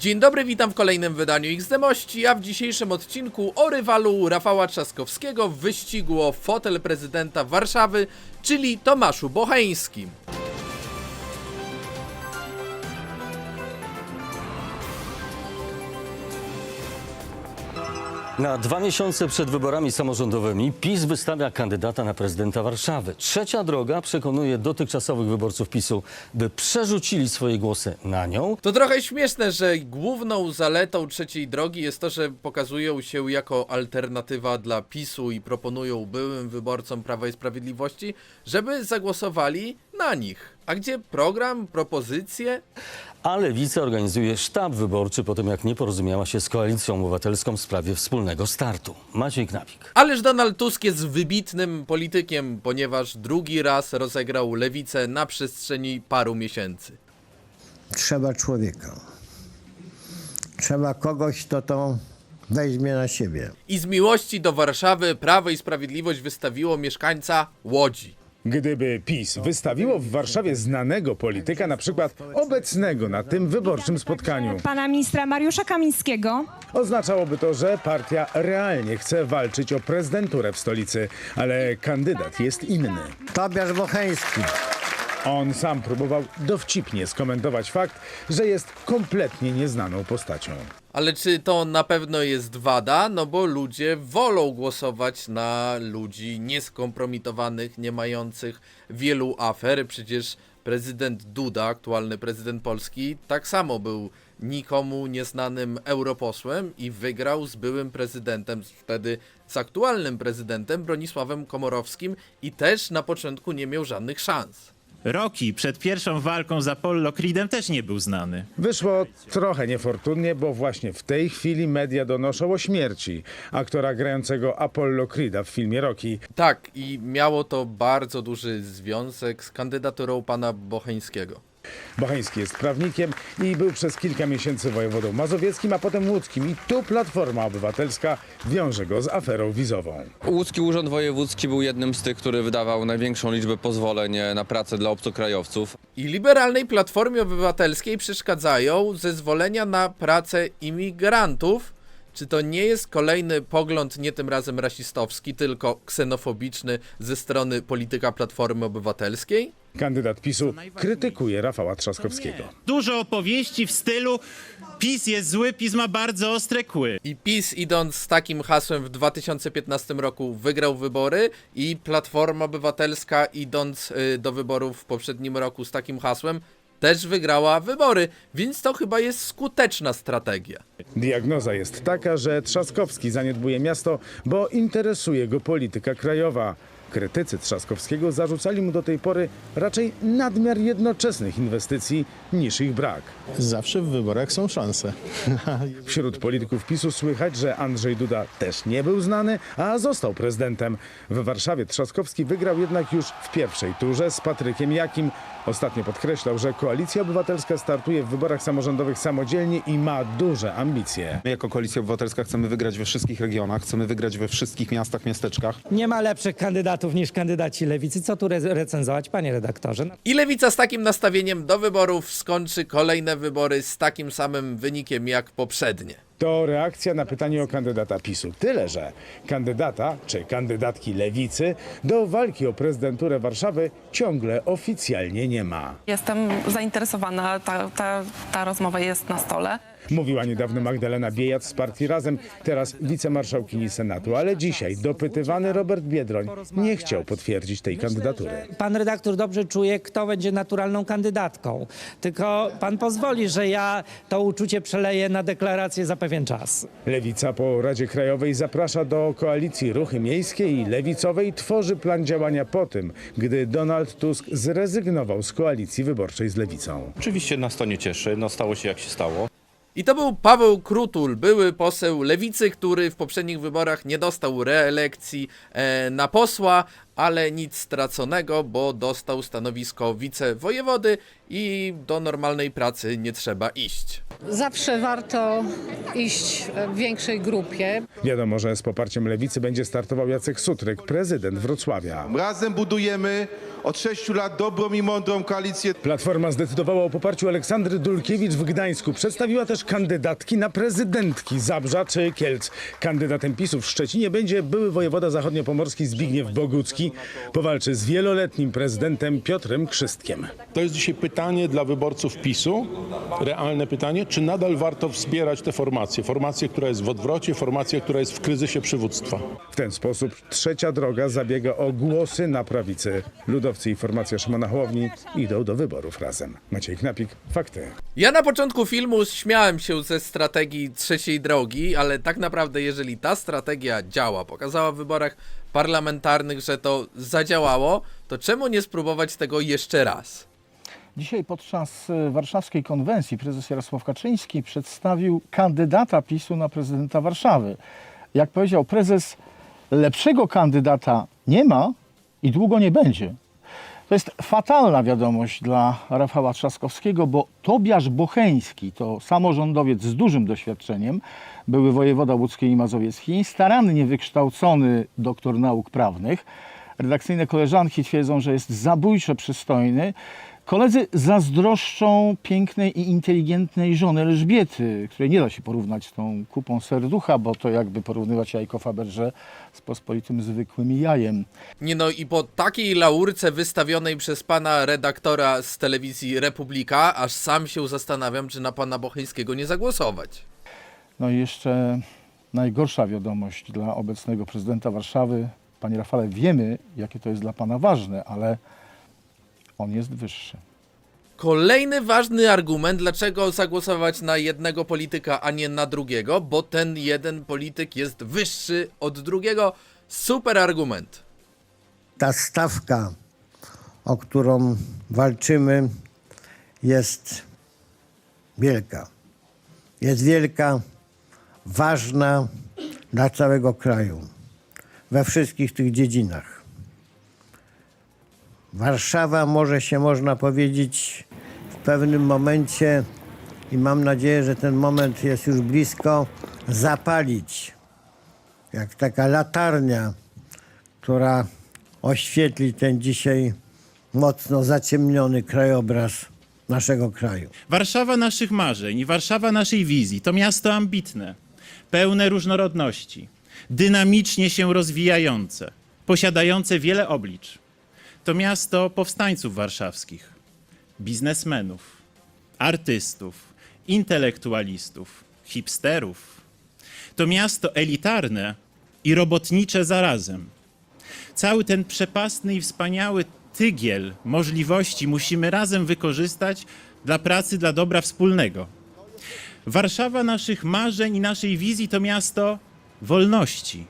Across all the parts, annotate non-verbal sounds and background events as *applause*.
Dzień dobry, witam w kolejnym wydaniu XD Mości, a w dzisiejszym odcinku o rywalu Rafała Trzaskowskiego w wyścigu o fotel prezydenta Warszawy, czyli Tomaszu Bocheńskim. Na dwa miesiące przed wyborami samorządowymi PiS wystawia kandydata na prezydenta Warszawy. Trzecia droga przekonuje dotychczasowych wyborców PiSu, by przerzucili swoje głosy na nią. To trochę śmieszne, że główną zaletą trzeciej drogi jest to, że pokazują się jako alternatywa dla PiSu i proponują byłym wyborcom Prawa i Sprawiedliwości, żeby zagłosowali na nich. A gdzie program, propozycje? A Lewica organizuje sztab wyborczy po tym, jak nie porozumiała się z Koalicją Obywatelską w sprawie wspólnego startu. Maciej Knapik. Ależ Donald Tusk jest wybitnym politykiem, ponieważ drugi raz rozegrał lewicę na przestrzeni paru miesięcy. Trzeba człowieka. Trzeba kogoś, kto to weźmie na siebie. I z miłości do Warszawy Prawo i Sprawiedliwość wystawiło mieszkańca Łodzi. Gdyby PiS wystawiło w Warszawie znanego polityka, na przykład obecnego na tym wyborczym spotkaniu, pana ministra Mariusza Kamińskiego. oznaczałoby to, że partia realnie chce walczyć o prezydenturę w stolicy, ale kandydat jest inny. Tobiasz Bocheński. On sam próbował dowcipnie skomentować fakt, że jest kompletnie nieznaną postacią. Ale czy to na pewno jest wada? No bo ludzie wolą głosować na ludzi nieskompromitowanych, nie mających wielu afer. Przecież prezydent Duda, aktualny prezydent Polski, tak samo był nikomu nieznanym europosłem i wygrał z byłym prezydentem, wtedy z aktualnym prezydentem Bronisławem Komorowskim i też na początku nie miał żadnych szans. Rocky przed pierwszą walką z Apollo Creedem też nie był znany. Wyszło trochę niefortunnie, bo właśnie w tej chwili media donoszą o śmierci aktora grającego Apollo Creeda w filmie Rocky. Tak, i miało to bardzo duży związek z kandydaturą pana Bocheńskiego. Bocheński jest prawnikiem i był przez kilka miesięcy wojewodą mazowieckim, a potem łódzkim. I tu Platforma Obywatelska wiąże go z aferą wizową. Łódzki Urząd Wojewódzki był jednym z tych, który wydawał największą liczbę pozwoleń e, na pracę dla obcokrajowców. I liberalnej Platformie Obywatelskiej przeszkadzają zezwolenia na pracę imigrantów. Czy to nie jest kolejny pogląd, nie tym razem rasistowski, tylko ksenofobiczny ze strony polityka Platformy Obywatelskiej? Kandydat PiSu krytykuje Rafała Trzaskowskiego. Dużo opowieści w stylu PiS jest zły, PiS ma bardzo ostre kły. I PiS idąc z takim hasłem w 2015 roku wygrał wybory i Platforma Obywatelska idąc y, do wyborów w poprzednim roku z takim hasłem też wygrała wybory, więc to chyba jest skuteczna strategia. Diagnoza jest taka, że Trzaskowski zaniedbuje miasto, bo interesuje go polityka krajowa. Krytycy Trzaskowskiego zarzucali mu do tej pory raczej nadmiar jednoczesnych inwestycji niż ich brak. Zawsze w wyborach są szanse. *laughs* Wśród polityków PiSu słychać, że Andrzej Duda też nie był znany, a został prezydentem. W Warszawie Trzaskowski wygrał jednak już w pierwszej turze z Patrykiem Jakim. Ostatnio podkreślał, że Koalicja Obywatelska startuje w wyborach samorządowych samodzielnie i ma duże ambicje. My jako Koalicja Obywatelska chcemy wygrać we wszystkich regionach, chcemy wygrać we wszystkich miastach, miasteczkach. Nie ma lepszych kandydatów niż kandydaci lewicy. Co tu re- recenzować, panie redaktorze? No, I lewica z takim nastawieniem do wyborów skończy kolejne wybory z takim samym wynikiem jak poprzednie. To reakcja na pytanie o kandydata PiSu. Tyle, że kandydata czy kandydatki lewicy do walki o prezydenturę Warszawy ciągle oficjalnie nie ma. Jestem zainteresowana, ta, ta, ta rozmowa jest na stole. Mówiła niedawno Magdalena Biejat z partii Razem, teraz wicemarszałkini Senatu, ale dzisiaj dopytywany Robert Biedroń nie chciał potwierdzić tej kandydatury. Pan redaktor dobrze czuje, kto będzie naturalną kandydatką. Tylko pan pozwoli, że ja to uczucie przeleję na deklarację za pewien czas. Lewica po Radzie Krajowej zaprasza do koalicji Ruchy Miejskie i Lewicowej tworzy plan działania po tym, gdy Donald Tusk zrezygnował z koalicji wyborczej z Lewicą. Oczywiście nas to nie cieszy, no stało się jak się stało. I to był Paweł Krutul, były poseł lewicy, który w poprzednich wyborach nie dostał reelekcji e, na posła, ale nic straconego, bo dostał stanowisko wicewojewody i do normalnej pracy nie trzeba iść. Zawsze warto iść w większej grupie. Wiadomo, że z poparciem lewicy będzie startował Jacek Sutryk, prezydent Wrocławia. Razem budujemy od sześciu lat dobrą i mądrą koalicję. Platforma zdecydowała o poparciu Aleksandry Dulkiewicz w Gdańsku. Przedstawiła też kandydatki na prezydentki Zabrza czy Kielc. Kandydatem PiSu w Szczecinie będzie były wojewoda zachodniopomorski Zbigniew Bogucki. Powalczy z wieloletnim prezydentem Piotrem Krzystkiem. To jest dzisiaj pytanie dla wyborców PiSu, realne pytanie, czy nadal warto wspierać tę formację? Formację, która jest w odwrocie, formację, która jest w kryzysie przywództwa. W ten sposób trzecia droga zabiega o głosy na prawicy. Ludowcy i formacja Szymona Hołowni idą do wyborów razem. Maciej Knapik, fakty. Ja na początku filmu śmiałem się ze strategii trzeciej drogi, ale tak naprawdę jeżeli ta strategia działa, pokazała w wyborach parlamentarnych, że to zadziałało, to czemu nie spróbować tego jeszcze raz? Dzisiaj podczas e, warszawskiej konwencji prezes Jarosław Kaczyński przedstawił kandydata PiSu na prezydenta Warszawy. Jak powiedział prezes, lepszego kandydata nie ma i długo nie będzie. To jest fatalna wiadomość dla Rafała Trzaskowskiego, bo Tobiasz Bocheński to samorządowiec z dużym doświadczeniem, były wojewoda łódzki i mazowiecki, starannie wykształcony doktor nauk prawnych. Redakcyjne koleżanki twierdzą, że jest zabójczo przystojny. Koledzy zazdroszczą pięknej i inteligentnej żony Elżbiety, której nie da się porównać z tą kupą serducha, bo to jakby porównywać jajko Faberże z pospolitym zwykłym jajem. Nie no i po takiej laurce wystawionej przez pana redaktora z telewizji Republika, aż sam się zastanawiam, czy na pana Bocheńskiego nie zagłosować. No i jeszcze najgorsza wiadomość dla obecnego prezydenta Warszawy. Panie Rafale, wiemy, jakie to jest dla pana ważne, ale on jest wyższy. Kolejny ważny argument, dlaczego zagłosować na jednego polityka, a nie na drugiego, bo ten jeden polityk jest wyższy od drugiego. Super argument. Ta stawka, o którą walczymy, jest wielka. Jest wielka, ważna dla całego kraju, we wszystkich tych dziedzinach. Warszawa może się, można powiedzieć, w pewnym momencie, i mam nadzieję, że ten moment jest już blisko, zapalić. Jak taka latarnia, która oświetli ten dzisiaj mocno zaciemniony krajobraz naszego kraju. Warszawa naszych marzeń Warszawa naszej wizji to miasto ambitne, pełne różnorodności, dynamicznie się rozwijające, posiadające wiele oblicz. To miasto powstańców warszawskich, biznesmenów, artystów, intelektualistów, hipsterów. To miasto elitarne i robotnicze zarazem. Cały ten przepastny i wspaniały tygiel możliwości musimy razem wykorzystać dla pracy, dla dobra wspólnego. Warszawa naszych marzeń i naszej wizji to miasto wolności.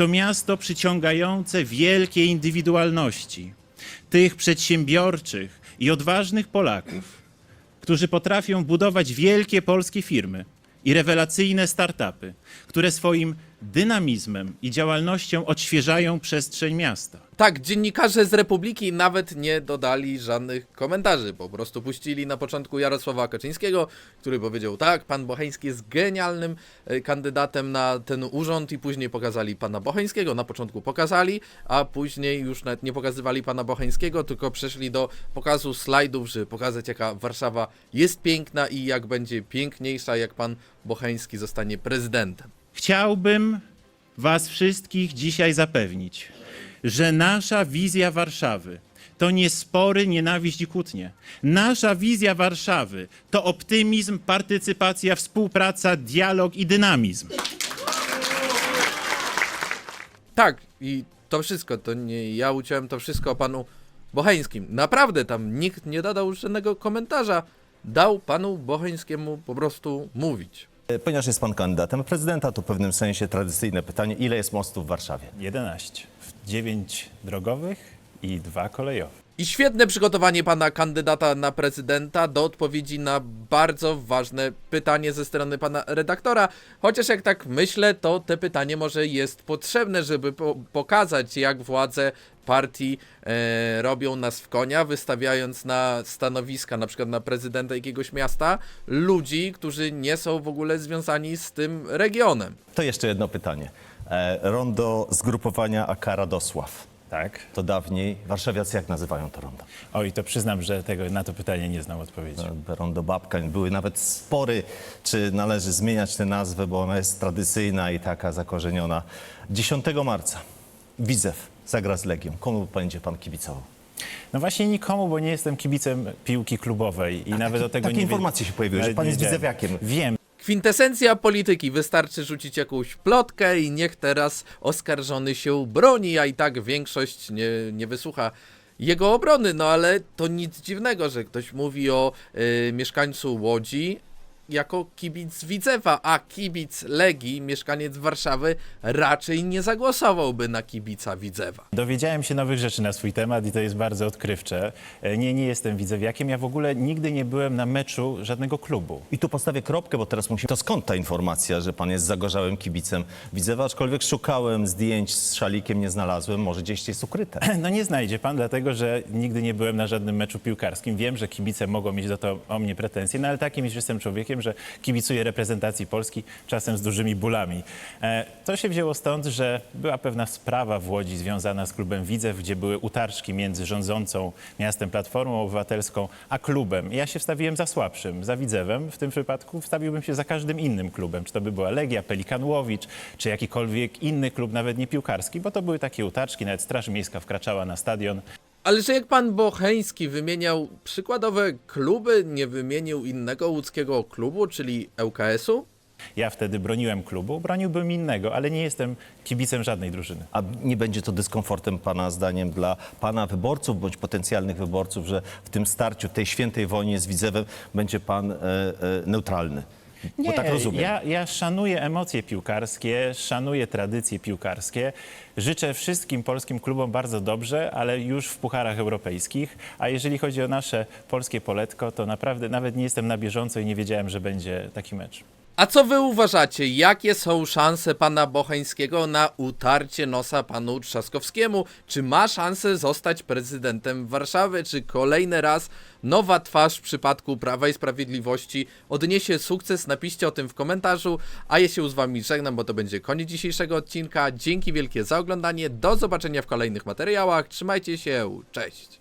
To miasto przyciągające wielkie indywidualności, tych przedsiębiorczych i odważnych Polaków, którzy potrafią budować wielkie polskie firmy i rewelacyjne startupy, które swoim dynamizmem i działalnością odświeżają przestrzeń miasta. Tak, dziennikarze z Republiki nawet nie dodali żadnych komentarzy. Po prostu puścili na początku Jarosława Kaczyńskiego, który powiedział tak, pan Bocheński jest genialnym e, kandydatem na ten urząd i później pokazali pana Bocheńskiego. Na początku pokazali, a później już nawet nie pokazywali pana Bocheńskiego, tylko przeszli do pokazu slajdów, żeby pokazać jaka Warszawa jest piękna i jak będzie piękniejsza, jak pan Bocheński zostanie prezydentem. Chciałbym Was wszystkich dzisiaj zapewnić, że nasza wizja Warszawy to nie spory, nienawiść i kłótnie. Nasza wizja Warszawy to optymizm, partycypacja, współpraca, dialog i dynamizm. Tak, i to wszystko, to nie ja uciąłem to wszystko o panu Bocheńskim. Naprawdę tam nikt nie dodał żadnego komentarza. Dał panu Bocheńskiemu po prostu mówić. Ponieważ jest pan kandydatem prezydenta, to w pewnym sensie tradycyjne pytanie, ile jest mostów w Warszawie? 11. 9 drogowych i dwa kolejowe. I świetne przygotowanie pana kandydata na prezydenta do odpowiedzi na bardzo ważne pytanie ze strony pana redaktora. Chociaż jak tak myślę, to te pytanie może jest potrzebne, żeby po pokazać, jak władze partii e, robią nas w konia, wystawiając na stanowiska, na przykład na prezydenta jakiegoś miasta, ludzi, którzy nie są w ogóle związani z tym regionem. To jeszcze jedno pytanie. E, rondo zgrupowania AK Radosław. Tak. To dawniej warszawiacy jak nazywają to rondo? Oj, to przyznam, że tego, na to pytanie nie znam odpowiedzi. E, Rondo Babkań. Były nawet spory, czy należy zmieniać tę nazwę, bo ona jest tradycyjna i taka zakorzeniona. 10 marca Widzew zagra z Legią. Komu będzie pan kibicował? No właśnie nikomu, bo nie jestem kibicem piłki klubowej i nawet o tego takie nie wie- informacje się pojawiły, że pan jest wiedziałem. widzewiakiem. Wiem, Kwintesencja polityki. Wystarczy rzucić jakąś plotkę i niech teraz oskarżony się broni, a i tak większość nie, nie wysłucha jego obrony. No ale to nic dziwnego, że ktoś mówi o y, mieszkańcu Łodzi jako kibic Widzewa, a kibic Legii, mieszkaniec Warszawy, raczej nie zagłosowałby na kibica Widzewa. dowiedziałem się nowych rzeczy na swój temat i to jest bardzo odkrywcze. E, Nie, nie jestem widzewiakiem. Ja w ogóle nigdy nie byłem na meczu żadnego klubu. I tu postawię kropkę, bo teraz musimy... To skąd ta informacja, że pan jest zagorzałym kibicem Widzewa? Aczkolwiek szukałem zdjęć z szalikiem, nie znalazłem. Może gdzieś jest ukryte. *clears throat* No nie znajdzie pan, dlatego że nigdy nie byłem na żadnym meczu piłkarskim. Wiem, że kibice mogą mieć do to o mnie pretensje, no ale takim już jestem człowiekiem, że kibicuję reprezentacji Polski, czasem z dużymi bólami. E, to się wzięło stąd, że była pewna sprawa w Łodzi związana z klubem Widzew, gdzie były utarczki między rządzącą miastem Platformą Obywatelską, a klubem. Ja się wstawiłem za słabszym, za Widzewem. W tym przypadku wstawiłbym się za każdym innym klubem, czy to by była Legia, Pelikan Łowicz, czy jakikolwiek inny klub, nawet nie piłkarski, bo to były takie utarczki, nawet Straż Miejska wkraczała na stadion. Ale że jak pan Bocheński wymieniał przykładowe kluby, nie wymienił innego łódzkiego klubu, czyli ŁKS-u? Ja wtedy broniłem klubu, broniłbym innego, ale nie jestem kibicem żadnej drużyny. A nie będzie to dyskomfortem pana zdaniem dla pana wyborców bądź potencjalnych wyborców, że w tym starciu, tej świętej wojnie z Widzewem będzie pan e, e, neutralny? Bo tak rozumiem. Ja, ja szanuję emocje piłkarskie, szanuję tradycje piłkarskie. Życzę wszystkim polskim klubom bardzo dobrze, ale już w pucharach europejskich. A jeżeli chodzi o nasze polskie poletko, to naprawdę nawet nie jestem na bieżąco i nie wiedziałem, że będzie taki mecz. A co wy uważacie? Jakie są szanse pana Bocheńskiego na utarcie nosa panu Trzaskowskiemu? Czy ma szansę zostać prezydentem Warszawy? Czy kolejny raz nowa twarz w przypadku Prawa i Sprawiedliwości odniesie sukces? Napiszcie o tym w komentarzu. A ja się z wami żegnam, bo to będzie koniec dzisiejszego odcinka. Dzięki wielkie za oglądanie. Do zobaczenia w kolejnych materiałach. Trzymajcie się. Cześć.